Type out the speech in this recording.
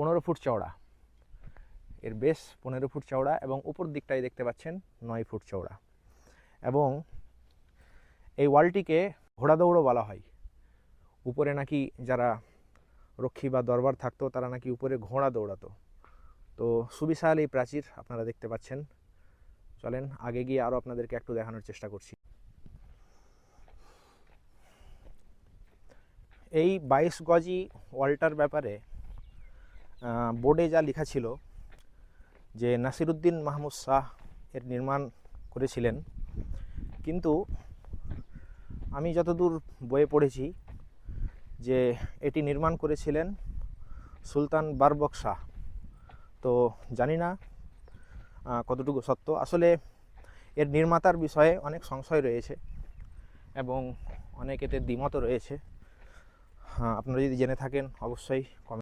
পনেরো ফুট চওড়া। এর বেশ পনেরো ফুট চওড়া এবং উপর দিকটাই দেখতে পাচ্ছেন নয় ফুট চওড়া। এবং এই ওয়ালটিকে ঘোড়া দৌড়ও বলা হয়। উপরে নাকি যারা রক্ষী বা দরবার থাকতো, তারা নাকি উপরে ঘোড়া দৌড়াতো। তো সুবিশাল এই প্রাচীর আপনারা দেখতে পাচ্ছেন। চলেন আগে গিয়ে আরও আপনাদেরকে একটু দেখানোর চেষ্টা করছি। এই বাইশ গজি ওয়ালটার ব্যাপারে বোর্ডে যা লেখা ছিল যে নাসিরুদ্দিন মাহমুদ শাহ এর নির্মাণ করেছিলেন, কিন্তু আমি যতদূর বইয়ে পড়েছি যে এটি নির্মাণ করেছিলেন সুলতান বারবক শাহ। তো জানি না কতটুকু সত্য। আসলে এর নির্মাতার বিষয়ে অনেক সংশয় রয়েছে এবং অনেক এতে দ্বিমতও রয়েছে। হ্যাঁ আপনারা যদি জেনে থাকেন, অবশ্যই কমেন্ট